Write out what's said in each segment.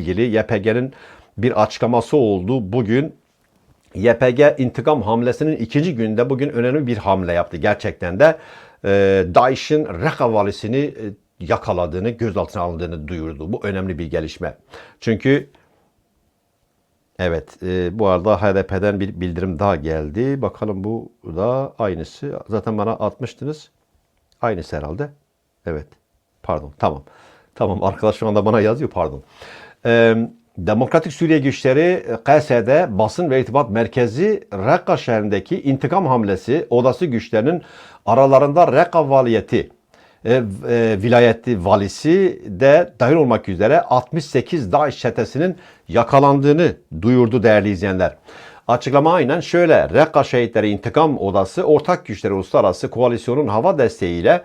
ilgili YPG'nin bir açıklaması oldu. Bugün YPG intikam hamlesinin ikinci günde bugün önemli bir hamle yaptı. Gerçekten de e, DAEŞ'in Raqqa valisini e, yakaladığını, gözaltına alındığını duyurdu. Bu önemli bir gelişme. Çünkü evet e, bu arada HDP'den bir bildirim daha geldi. Bakalım bu da aynısı. Zaten bana atmıştınız. Aynısı herhalde. Evet. Pardon. Tamam. Tamam. Arkadaş şu anda bana yazıyor. Pardon. Ee, Demokratik Suriye güçleri KS'de basın ve irtibat merkezi Rekka şehrindeki intikam hamlesi odası güçlerinin aralarında Rekka valiyeti e, e, vilayeti valisi de dahil olmak üzere 68 DAEŞ çetesinin yakalandığını duyurdu değerli izleyenler. Açıklama aynen şöyle. Rekka Şehitleri İntikam Odası Ortak Güçleri Uluslararası Koalisyonun hava desteğiyle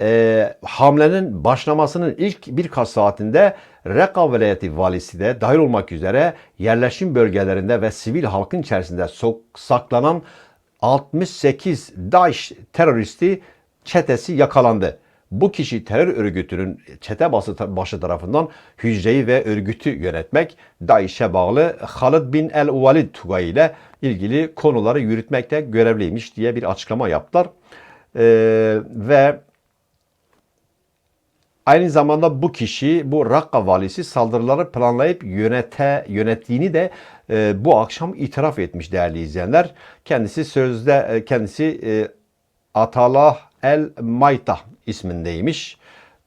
e, hamlenin başlamasının ilk birkaç saatinde Rekka vilayeti valisi de dahil olmak üzere yerleşim bölgelerinde ve sivil halkın içerisinde sok- saklanan 68 DAEŞ teröristi çetesi yakalandı. Bu kişi terör örgütünün çete başı tarafından hücreyi ve örgütü yönetmek, DAEŞ'e bağlı Halid bin el-Walid Tugay ile ilgili konuları yürütmekte görevliymiş diye bir açıklama yaptılar. Ee, ve Aynı zamanda bu kişi, bu Rakka valisi saldırıları planlayıp yönete, yönettiğini de e, bu akşam itiraf etmiş değerli izleyenler. Kendisi sözde, e, kendisi e, Atalah El Mayta ismindeymiş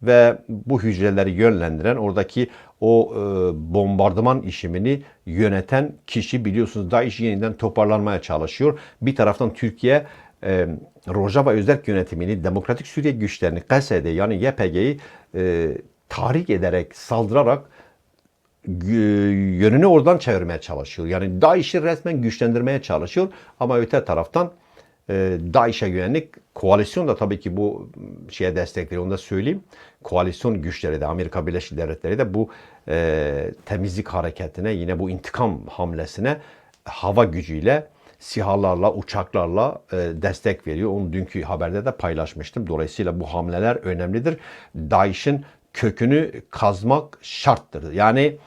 ve bu hücreleri yönlendiren oradaki o e, bombardıman işimini yöneten kişi biliyorsunuz DAEŞ yeniden toparlanmaya çalışıyor. Bir taraftan Türkiye e, Rojava Özerk yönetimini, Demokratik Suriye güçlerini, KSD yani YPG'yi e, tahrik ederek, saldırarak yönünü oradan çevirmeye çalışıyor. Yani DAEŞ'i resmen güçlendirmeye çalışıyor ama öte taraftan e, DAEŞ'e yönelik koalisyon da tabii ki bu şeye destek veriyor. Onu da söyleyeyim. Koalisyon güçleri de Amerika Birleşik Devletleri de bu e, temizlik hareketine yine bu intikam hamlesine hava gücüyle sihalarla, uçaklarla e, destek veriyor. Onu dünkü haberde de paylaşmıştım. Dolayısıyla bu hamleler önemlidir. DAEŞ'in kökünü kazmak şarttır. Yani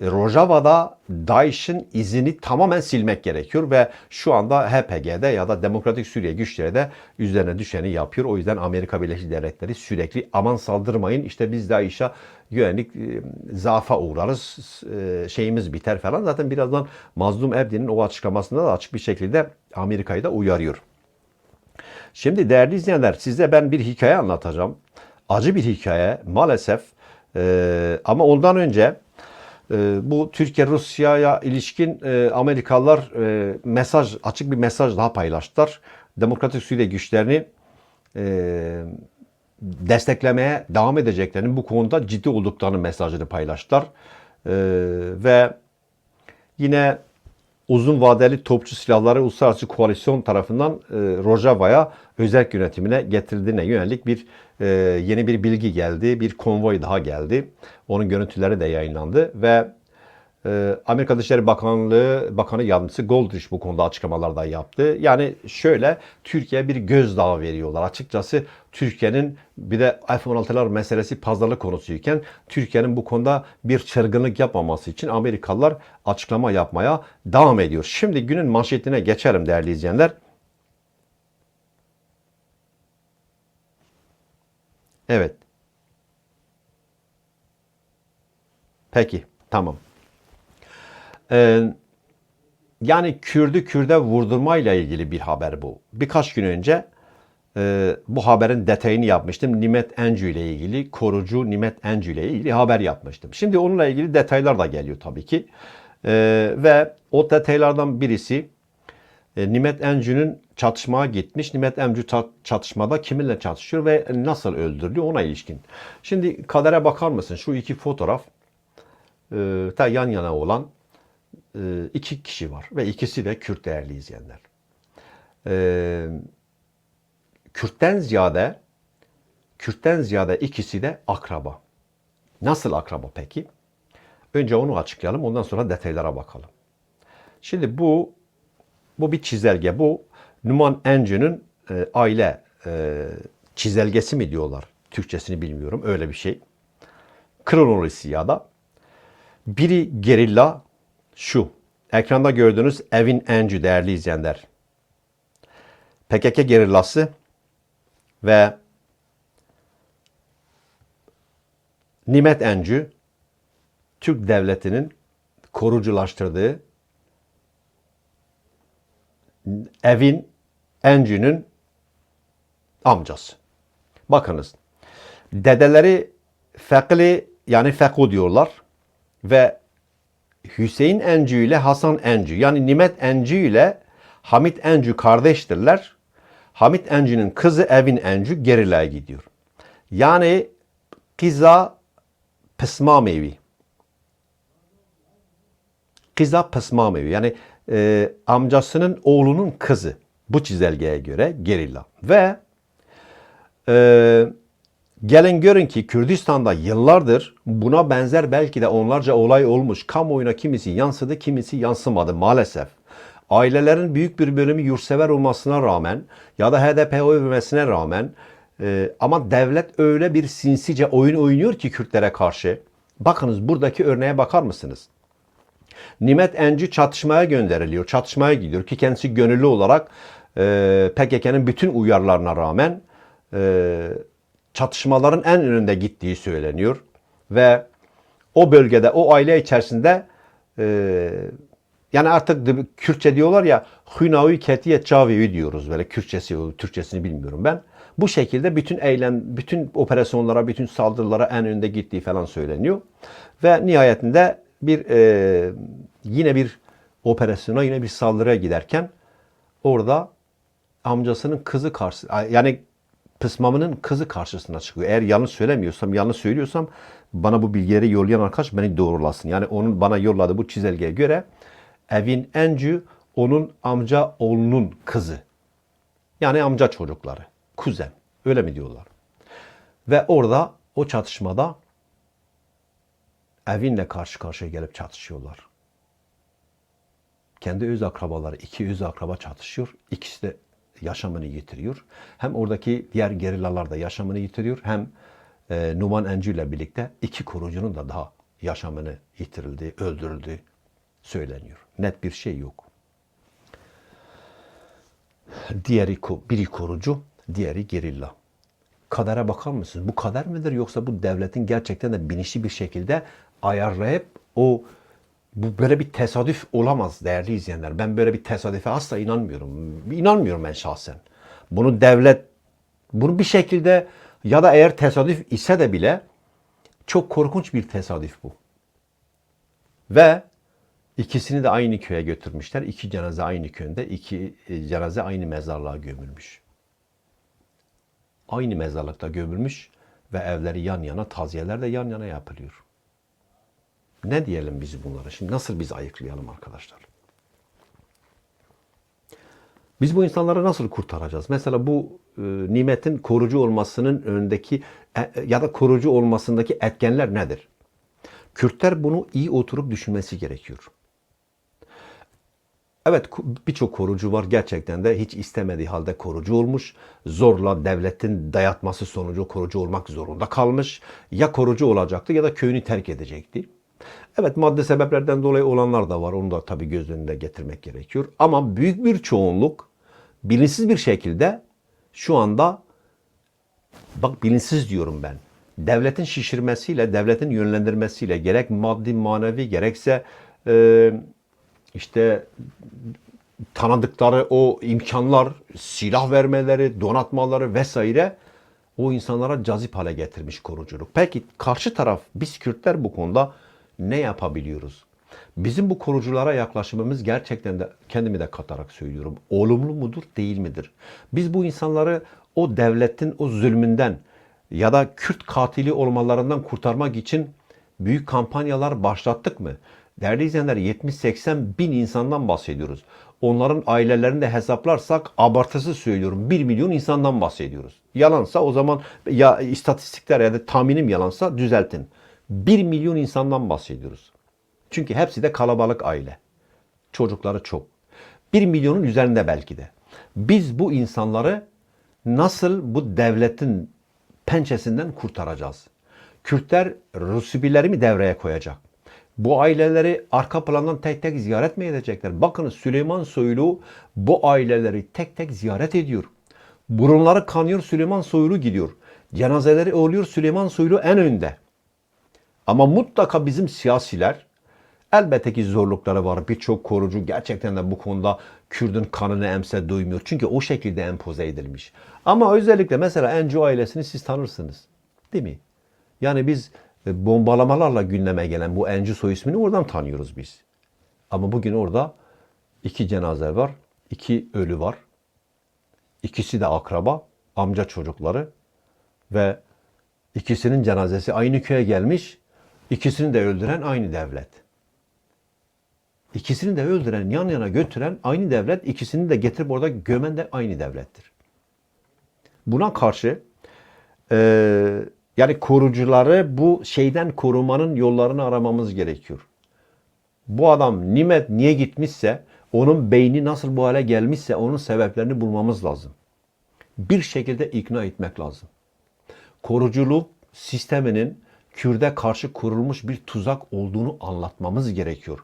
Rojava'da DAEŞ'in izini tamamen silmek gerekiyor ve şu anda HPG'de ya da Demokratik Suriye güçleri de üzerine düşeni yapıyor. O yüzden Amerika Birleşik Devletleri sürekli aman saldırmayın işte biz DAEŞ'e yönelik e, zaafa uğrarız e, şeyimiz biter falan. Zaten birazdan Mazlum Erdi'nin o açıklamasında da açık bir şekilde Amerika'yı da uyarıyor. Şimdi değerli izleyenler size ben bir hikaye anlatacağım. Acı bir hikaye maalesef Ee, ama ondan önce e, bu Türkiye-Rusya'ya ilişkin e, Amerikalılar e, mesaj açık bir mesaj daha paylaştılar. Demokratik Suriye güçlerini e, desteklemeye devam edeceklerini bu konuda ciddi olduklarını mesajını paylaştılar. E, ve yine uzun vadeli topçu silahları uluslararası koalisyon tarafından e, Rojava'ya özel yönetimine getirildiğine yönelik bir e, yeni bir bilgi geldi. Bir konvoy daha geldi. Onun görüntüleri de yayınlandı ve Amerika Dışişleri Bakanlığı Bakanı Yardımcısı Goldrich bu konuda açıklamalar da yaptı. Yani şöyle Türkiye bir gözdağı veriyorlar. Açıkçası Türkiye'nin bir de F-16'lar meselesi pazarlık konusuyken Türkiye'nin bu konuda bir çırgınlık yapmaması için Amerikalılar açıklama yapmaya devam ediyor. Şimdi günün manşetine geçelim değerli izleyenler. Evet. Peki, tamam. Ee, yani Kürdü Kürde vurdurmayla ilgili bir haber bu. Birkaç gün önce e, bu haberin detayını yapmıştım. Nimet Encü ile ilgili, korucu Nimet Encü ile ilgili haber yapmıştım. Şimdi onunla ilgili detaylar da geliyor tabii ki. Ee, ve o detaylardan birisi e, Nimet Encü'nün çatışmaya gitmiş. Nimet Encü ça- çatışmada kiminle çatışıyor ve nasıl öldürülüyor ona ilişkin. Şimdi kadere bakar mısın? Şu iki fotoğraf e, ta yan yana olan e, iki kişi var ve ikisi de Kürt değerli izleyenler. E, Kürt'ten ziyade Kürt'ten ziyade ikisi de akraba. Nasıl akraba peki? Önce onu açıklayalım ondan sonra detaylara bakalım. Şimdi bu bu bir çizelge. Bu Numan Encü'nün e, aile e, çizelgesi mi diyorlar? Türkçesini bilmiyorum. Öyle bir şey. kronolojisi ya da biri gerilla şu. Ekranda gördüğünüz Evin Encü değerli izleyenler. PKK gerillası ve Nimet Encü Türk devletinin koruculaştırdığı Evin Encü'nün amcası. Bakınız. Dedeleri Fekli yani Feko diyorlar ve Hüseyin Encü ile Hasan Encü yani Nimet Encü ile Hamit Encü kardeştirler. Hamit Encü'nün kızı Evin Encü gerilaya gidiyor. Yani kıza Pısmamevi. Kıza Pısmamevi. Yani e, amcasının oğlunun kızı. Bu çizelgeye göre gerilla. Ve e, gelin görün ki Kürdistan'da yıllardır buna benzer belki de onlarca olay olmuş. Kamuoyuna kimisi yansıdı, kimisi yansımadı maalesef. Ailelerin büyük bir bölümü yurtsever olmasına rağmen ya da HDP oy vermesine rağmen e, ama devlet öyle bir sinsice oyun oynuyor ki Kürtlere karşı. Bakınız buradaki örneğe bakar mısınız? Nimet Encü çatışmaya gönderiliyor. Çatışmaya gidiyor ki kendisi gönüllü olarak e, PKK'nın bütün uyarılarına rağmen e, çatışmaların en önünde gittiği söyleniyor. Ve o bölgede, o aile içerisinde e, yani artık Kürtçe diyorlar ya Hünavi Ketiye Çavivi diyoruz böyle Kürtçesi, Türkçesini bilmiyorum ben. Bu şekilde bütün eylem, bütün operasyonlara, bütün saldırılara en önde gittiği falan söyleniyor. Ve nihayetinde bir e, yine bir operasyona, yine bir saldırıya giderken orada amcasının kızı karşı yani Pısmamının kızı karşısına çıkıyor. Eğer yanlış söylemiyorsam, yanlış söylüyorsam bana bu bilgileri yollayan arkadaş beni doğrulasın. Yani onun bana yolladığı bu çizelgeye göre Evin Encü onun amca oğlunun kızı. Yani amca çocukları. Kuzen. Öyle mi diyorlar? Ve orada o çatışmada Evin'le karşı karşıya gelip çatışıyorlar. Kendi öz akrabaları, iki öz akraba çatışıyor. İkisi de yaşamını yitiriyor. Hem oradaki diğer gerillalar da yaşamını yitiriyor. Hem e, Numan Encü ile birlikte iki korucunun da daha yaşamını yitirildi, öldürüldü söyleniyor. Net bir şey yok. Diğeri biri korucu, diğeri gerilla. Kadere bakar mısınız? Bu kader midir yoksa bu devletin gerçekten de bilinçli bir şekilde ayarlayıp o bu böyle bir tesadüf olamaz değerli izleyenler. Ben böyle bir tesadüfe asla inanmıyorum. İnanmıyorum ben şahsen. Bunu devlet bunu bir şekilde ya da eğer tesadüf ise de bile çok korkunç bir tesadüf bu. Ve ikisini de aynı köye götürmüşler. İki cenaze aynı köyde, iki e, cenaze aynı mezarlığa gömülmüş. Aynı mezarlıkta gömülmüş ve evleri yan yana, taziyeler de yan yana yapılıyor. Ne diyelim biz bunlara? Şimdi nasıl biz ayıklayalım arkadaşlar? Biz bu insanları nasıl kurtaracağız? Mesela bu e, nimetin korucu olmasının önündeki e, ya da korucu olmasındaki etkenler nedir? Kürtler bunu iyi oturup düşünmesi gerekiyor. Evet birçok korucu var gerçekten de hiç istemediği halde korucu olmuş. Zorla devletin dayatması sonucu korucu olmak zorunda kalmış. Ya korucu olacaktı ya da köyünü terk edecekti. Evet maddi sebeplerden dolayı olanlar da var. Onu da tabii göz önünde getirmek gerekiyor. Ama büyük bir çoğunluk bilinçsiz bir şekilde şu anda bak bilinçsiz diyorum ben. Devletin şişirmesiyle, devletin yönlendirmesiyle gerek maddi manevi gerekse e, işte tanıdıkları o imkanlar, silah vermeleri, donatmaları vesaire o insanlara cazip hale getirmiş koruculuk. Peki karşı taraf biz Kürtler bu konuda ne yapabiliyoruz? Bizim bu koruculara yaklaşımımız gerçekten de kendimi de katarak söylüyorum. Olumlu mudur, değil midir? Biz bu insanları o devletin o zulmünden ya da Kürt katili olmalarından kurtarmak için büyük kampanyalar başlattık mı? Değerli izleyenler 70-80 bin insandan bahsediyoruz. Onların ailelerini de hesaplarsak abartısı söylüyorum 1 milyon insandan bahsediyoruz. Yalansa o zaman ya istatistikler ya da tahminim yalansa düzeltin. 1 milyon insandan bahsediyoruz. Çünkü hepsi de kalabalık aile. Çocukları çok. 1 milyonun üzerinde belki de. Biz bu insanları nasıl bu devletin pençesinden kurtaracağız? Kürtler Rusibileri mi devreye koyacak? Bu aileleri arka plandan tek tek ziyaret mi edecekler? Bakınız Süleyman Soylu bu aileleri tek tek ziyaret ediyor. Burunları kanıyor Süleyman Soylu gidiyor. Cenazeleri oluyor Süleyman Soylu en önde. Ama mutlaka bizim siyasiler elbette ki zorlukları var. Birçok korucu gerçekten de bu konuda Kürdün kanını emse duymuyor. Çünkü o şekilde empoze edilmiş. Ama özellikle mesela Enco ailesini siz tanırsınız. Değil mi? Yani biz e, bombalamalarla gündeme gelen bu Encu soy ismini oradan tanıyoruz biz. Ama bugün orada iki cenaze var, iki ölü var. İkisi de akraba, amca çocukları ve ikisinin cenazesi aynı köye gelmiş. İkisini de öldüren aynı devlet. İkisini de öldüren, yan yana götüren aynı devlet, ikisini de getirip orada gömen de aynı devlettir. Buna karşı eee, yani korucuları bu şeyden korumanın yollarını aramamız gerekiyor. Bu adam nimet niye gitmişse, onun beyni nasıl bu hale gelmişse onun sebeplerini bulmamız lazım. Bir şekilde ikna etmek lazım. Koruculuk sisteminin Kürde karşı kurulmuş bir tuzak olduğunu anlatmamız gerekiyor.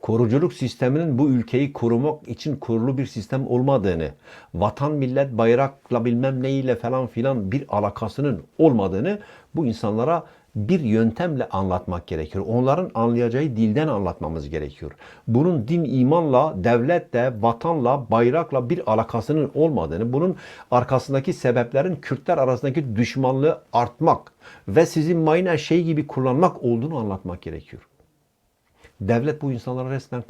Koruculuk sisteminin bu ülkeyi korumak için kurulu bir sistem olmadığını, vatan millet bayrakla bilmem neyle falan filan bir alakasının olmadığını bu insanlara bir yöntemle anlatmak gerekiyor. Onların anlayacağı dilden anlatmamız gerekiyor. Bunun din imanla, devletle, vatanla, bayrakla bir alakasının olmadığını, bunun arkasındaki sebeplerin Kürtler arasındaki düşmanlığı artmak ve sizin mayına şey gibi kullanmak olduğunu anlatmak gerekiyor. Devlet bu insanları resmen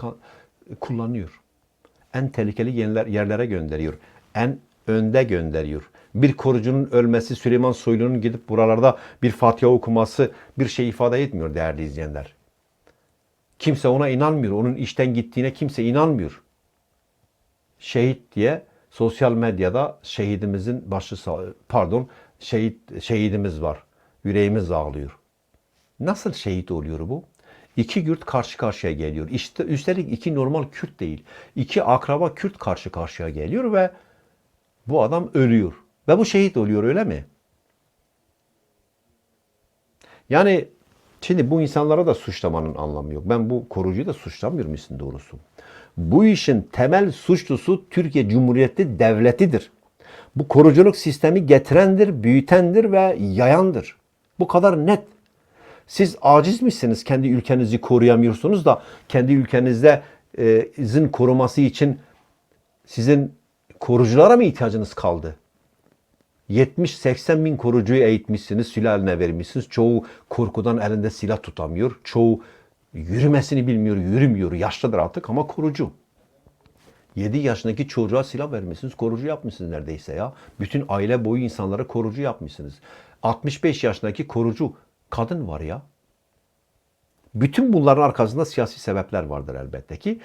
kullanıyor. En tehlikeli yerler, yerlere gönderiyor. En önde gönderiyor. Bir korucunun ölmesi, Süleyman Soylu'nun gidip buralarda bir Fatiha okuması bir şey ifade etmiyor değerli izleyenler. Kimse ona inanmıyor. Onun işten gittiğine kimse inanmıyor. Şehit diye sosyal medyada şehidimizin başı pardon şehit şehidimiz var. Yüreğimiz ağlıyor. Nasıl şehit oluyor bu? İki Kürt karşı karşıya geliyor. İşte üstelik iki normal Kürt değil. İki akraba Kürt karşı karşıya geliyor ve bu adam ölüyor. Ve bu şehit oluyor öyle mi? Yani şimdi bu insanlara da suçlamanın anlamı yok. Ben bu korucuyu da suçlamıyorum işin doğrusu. Bu işin temel suçlusu Türkiye Cumhuriyeti Devleti'dir. Bu koruculuk sistemi getirendir, büyütendir ve yayandır. Bu kadar net. Siz aciz misiniz? Kendi ülkenizi koruyamıyorsunuz da kendi ülkenizde e, izin koruması için sizin koruculara mı ihtiyacınız kaldı? 70-80 bin korucuyu eğitmişsiniz, sülaline vermişsiniz. Çoğu korkudan elinde silah tutamıyor. Çoğu yürümesini bilmiyor, yürümüyor. Yaşlıdır artık ama korucu. 7 yaşındaki çocuğa silah vermişsiniz, korucu yapmışsınız neredeyse ya. Bütün aile boyu insanları korucu yapmışsınız. 65 yaşındaki korucu kadın var ya. Bütün bunların arkasında siyasi sebepler vardır elbette ki.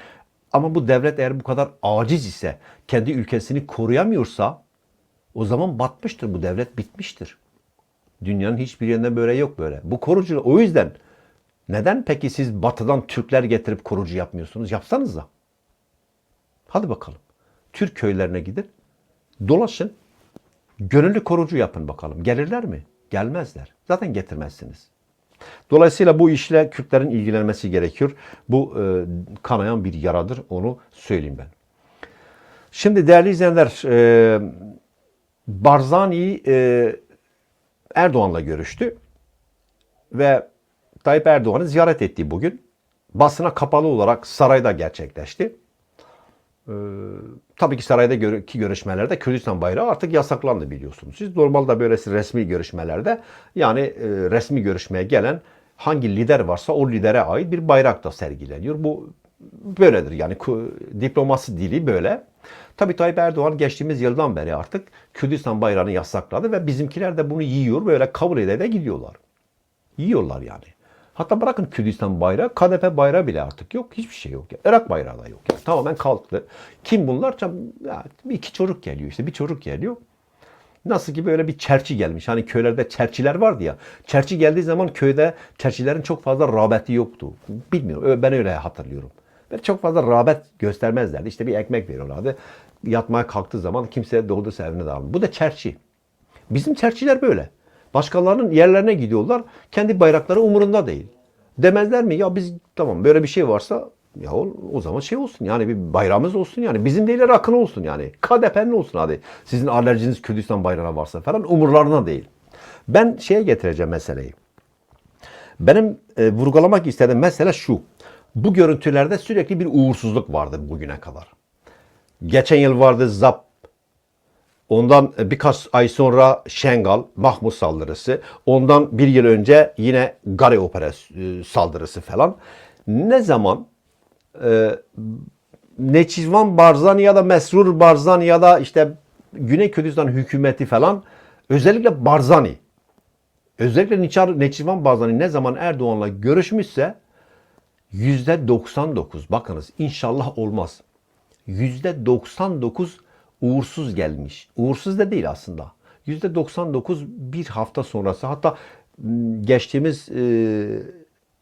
Ama bu devlet eğer bu kadar aciz ise, kendi ülkesini koruyamıyorsa o zaman batmıştır bu devlet, bitmiştir. Dünyanın hiçbir yerinde böyle yok böyle. Bu korucu o yüzden neden peki siz batıdan Türkler getirip korucu yapmıyorsunuz? Yapsanız da. Hadi bakalım. Türk köylerine gidin. Dolaşın. Gönüllü korucu yapın bakalım. Gelirler mi? Gelmezler. Zaten getirmezsiniz. Dolayısıyla bu işle Kürtlerin ilgilenmesi gerekiyor. Bu e, kanayan bir yaradır. Onu söyleyeyim ben. Şimdi değerli izleyenler, e, Barzani e, Erdoğan'la görüştü ve Tayyip Erdoğan'ı ziyaret etti bugün. Basına kapalı olarak sarayda gerçekleşti. Ee, tabii ki saraydaki görüşmelerde Kürdistan bayrağı artık yasaklandı biliyorsunuz. Siz normalde böylesi resmi görüşmelerde yani e, resmi görüşmeye gelen hangi lider varsa o lidere ait bir bayrak da sergileniyor. Bu böyledir yani diplomasi dili böyle. Tabii Tayyip Erdoğan geçtiğimiz yıldan beri artık Kürdistan bayrağını yasakladı ve bizimkiler de bunu yiyor böyle kabul ede de gidiyorlar. Yiyorlar yani. Hatta bırakın Kürdistan bayrağı, KDP bayrağı bile artık yok. Hiçbir şey yok. Ya. Irak bayrağı da yok. Yani. Tamamen kalktı. Kim bunlar? Ya, iki çocuk geliyor işte. Bir çocuk geliyor. Nasıl ki böyle bir çerçi gelmiş. Hani köylerde çerçiler vardı ya. Çerçi geldiği zaman köyde çerçilerin çok fazla rağbeti yoktu. Bilmiyorum. Ben öyle hatırlıyorum. Ve çok fazla rağbet göstermezlerdi. İşte bir ekmek veriyorlardı. Yatmaya kalktığı zaman kimse doğdu evine dağılmıyor. Bu da çerçi. Bizim çerçiler böyle. Başkalarının yerlerine gidiyorlar. Kendi bayrakları umurunda değil. Demezler mi? Ya biz tamam böyle bir şey varsa ya o, o zaman şey olsun yani bir bayrağımız olsun yani. Bizim değil Irak'ın olsun yani. KDP'nin olsun hadi. Sizin alerjiniz Kürdistan bayrağına varsa falan umurlarına değil. Ben şeye getireceğim meseleyi. Benim e, vurgulamak istediğim mesele şu. Bu görüntülerde sürekli bir uğursuzluk vardı bugüne kadar. Geçen yıl vardı ZAP. Ondan birkaç ay sonra Şengal, Mahmut saldırısı. Ondan bir yıl önce yine Gare Operas e, saldırısı falan. Ne zaman e, Neçizvan Barzani ya da Mesrur Barzani ya da işte Güney Kürdistan hükümeti falan özellikle Barzani özellikle Niçar, Neçivan Barzani ne zaman Erdoğan'la görüşmüşse yüzde 99 bakınız inşallah olmaz. Yüzde 99 uğursuz gelmiş. Uğursuz da değil aslında. Yüzde 99 bir hafta sonrası hatta m, geçtiğimiz e,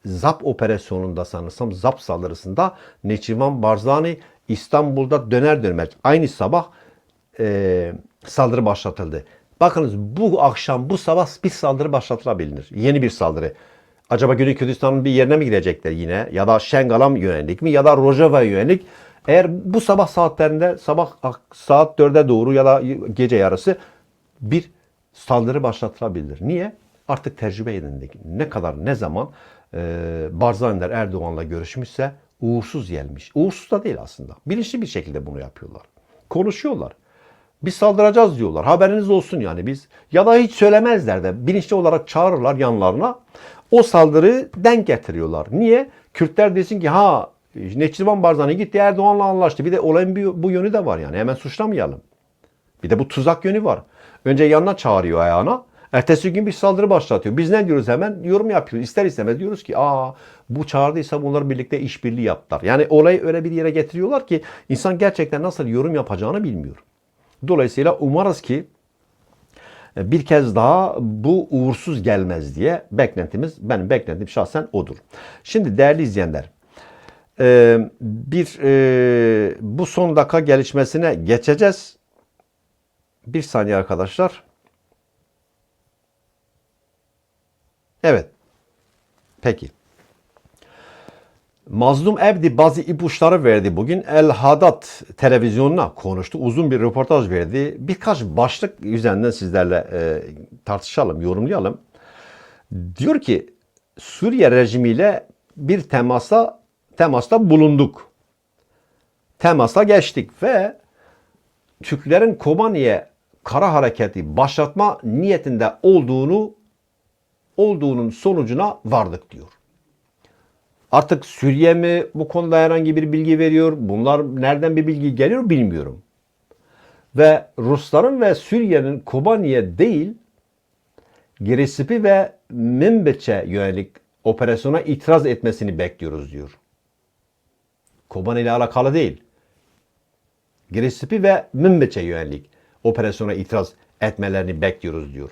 ZAP operasyonunda sanırsam ZAP saldırısında Neçivan Barzani İstanbul'da döner dönmez aynı sabah e, saldırı başlatıldı. Bakınız bu akşam bu sabah bir saldırı başlatılabilir. Yeni bir saldırı. Acaba Güney Kürdistan'ın bir yerine mi girecekler yine? Ya da Şengal'a mı yönelik mi? Ya da Rojava'ya yönelik? Eğer bu sabah saatlerinde sabah saat 4'e doğru ya da gece yarısı bir saldırı başlatılabilir. Niye? Artık tecrübe edindik. Ne kadar ne zaman e, Barzaniler Erdoğan'la görüşmüşse uğursuz gelmiş. Uğursuz da değil aslında. Bilinçli bir şekilde bunu yapıyorlar. Konuşuyorlar. Biz saldıracağız diyorlar. Haberiniz olsun yani biz. Ya da hiç söylemezler de bilinçli olarak çağırırlar yanlarına. O saldırıyı denk getiriyorlar. Niye? Kürtler desin ki ha Neçirvan Barzani gitti Erdoğan'la anlaştı. Bir de olayın bu yönü de var yani. Hemen suçlamayalım. Bir de bu tuzak yönü var. Önce yanına çağırıyor ayağına. Ertesi gün bir saldırı başlatıyor. Biz ne diyoruz hemen? Yorum yapıyoruz. İster istemez diyoruz ki aa bu çağırdıysa bunlar birlikte işbirliği yaptılar. Yani olayı öyle bir yere getiriyorlar ki insan gerçekten nasıl yorum yapacağını bilmiyor. Dolayısıyla umarız ki e, bir kez daha bu uğursuz gelmez diye beklentimiz, benim beklentim şahsen odur. Şimdi değerli izleyenler, e, bir e, bu son dakika gelişmesine geçeceğiz. Bir saniye arkadaşlar. Evet. Peki. Mazlum Ebdi bazı ipuçları verdi bugün. El Hadat televizyonuna konuştu. Uzun bir röportaj verdi. Birkaç başlık üzerinden sizlerle e, tartışalım, yorumlayalım. Diyor ki Suriye rejimiyle bir temasa temasta bulunduk. Temasa geçtik ve Türklerin Kobani'ye kara hareketi başlatma niyetinde olduğunu olduğunun sonucuna vardık diyor. Artık Suriye mi bu konuda herhangi bir bilgi veriyor? Bunlar nereden bir bilgi geliyor bilmiyorum. Ve Rusların ve Suriye'nin Kobani'ye değil Girisipi ve Minbiç'e yönelik operasyona itiraz etmesini bekliyoruz diyor. Kobani ile alakalı değil. Girisipi ve Minbiç'e yönelik operasyona itiraz etmelerini bekliyoruz diyor.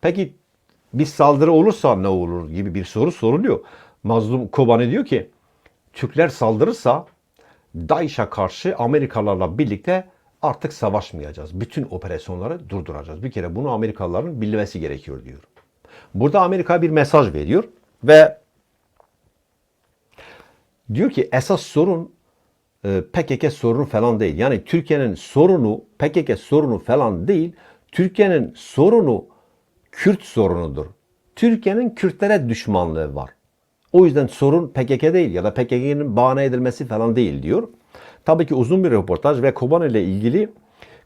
Peki bir saldırı olursa ne olur gibi bir soru soruluyor. Mazlum Kobani diyor ki Türkler saldırırsa DAEŞ'e karşı Amerikalılarla birlikte artık savaşmayacağız. Bütün operasyonları durduracağız. Bir kere bunu Amerikalıların bilmesi gerekiyor diyor. Burada Amerika bir mesaj veriyor ve diyor ki esas sorun e, PKK sorunu falan değil. Yani Türkiye'nin sorunu PKK sorunu falan değil. Türkiye'nin sorunu Kürt sorunudur. Türkiye'nin Kürtlere düşmanlığı var. O yüzden sorun PKK değil ya da PKK'nın bahane edilmesi falan değil diyor. Tabii ki uzun bir röportaj ve Kobani ile ilgili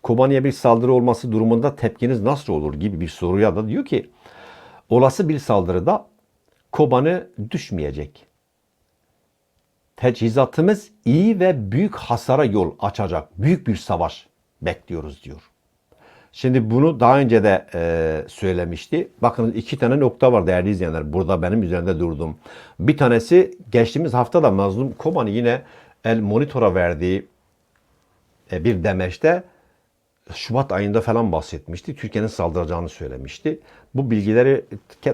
Kobani'ye bir saldırı olması durumunda tepkiniz nasıl olur gibi bir soruya da diyor ki olası bir saldırıda Kobani düşmeyecek. Teçhizatımız iyi ve büyük hasara yol açacak büyük bir savaş bekliyoruz diyor. Şimdi bunu daha önce de e, söylemişti. Bakın iki tane nokta var değerli izleyenler. Burada benim üzerinde durdum. Bir tanesi geçtiğimiz hafta da Mazlum Kobani yine El Monitor'a verdiği e, bir demeçte Şubat ayında falan bahsetmişti. Türkiye'nin saldıracağını söylemişti. Bu bilgileri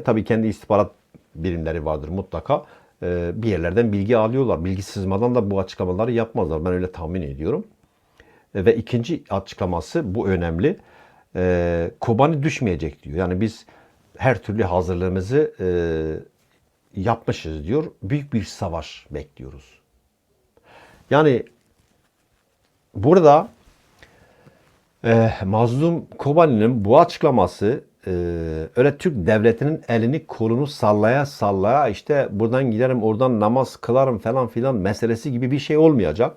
tabii kendi istihbarat birimleri vardır mutlaka. E, bir yerlerden bilgi alıyorlar. Bilgi sızmadan da bu açıklamaları yapmazlar. Ben öyle tahmin ediyorum. E, ve ikinci açıklaması bu önemli e, Kobani düşmeyecek diyor. Yani biz her türlü hazırlığımızı yapmışız diyor. Büyük bir savaş bekliyoruz. Yani burada Mazlum Kobani'nin bu açıklaması e, öyle Türk devletinin elini kolunu sallaya sallaya işte buradan giderim oradan namaz kılarım falan filan meselesi gibi bir şey olmayacak.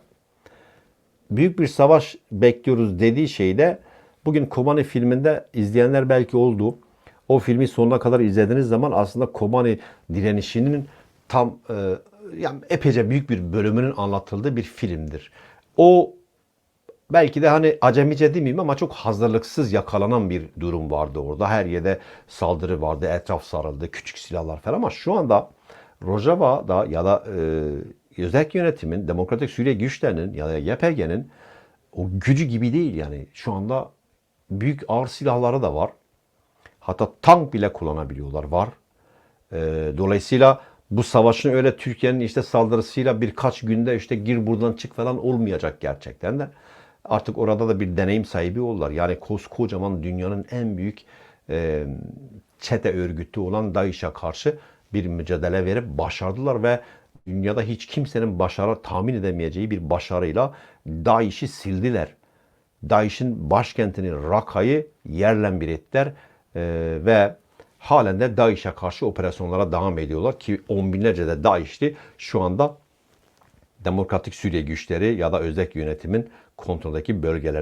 Büyük bir savaş bekliyoruz dediği şeyde bugün Kobani filminde izleyenler belki oldu. O filmi sonuna kadar izlediğiniz zaman aslında Kobani direnişinin tam e, yani epeyce büyük bir bölümünün anlatıldığı bir filmdir. O belki de hani acemice demeyeyim ama çok hazırlıksız yakalanan bir durum vardı orada. Her yerde saldırı vardı, etraf sarıldı, küçük silahlar falan ama şu anda Rojava'da ya da e, özellikle yönetimin, Demokratik Suriye güçlerinin ya da YPG'nin o gücü gibi değil yani. Şu anda büyük ağır silahları da var. Hatta tank bile kullanabiliyorlar var. Ee, dolayısıyla bu savaşın öyle Türkiye'nin işte saldırısıyla birkaç günde işte gir buradan çık falan olmayacak gerçekten de. Artık orada da bir deneyim sahibi oldular. Yani koskocaman dünyanın en büyük e, çete örgütü olan DAEŞ'e karşı bir mücadele verip başardılar ve dünyada hiç kimsenin başarı tahmin edemeyeceği bir başarıyla DAEŞ'i sildiler. DAEŞ'in başkentini Rakka'yı yerle bir ettiler Ee, ve halen de DAEŞ'e karşı operasyonlara devam ediyorlar ki on binlerce de DAEŞ'li şu anda Demokratik Suriye güçleri ya da özel yönetimin kontroldeki bölgeler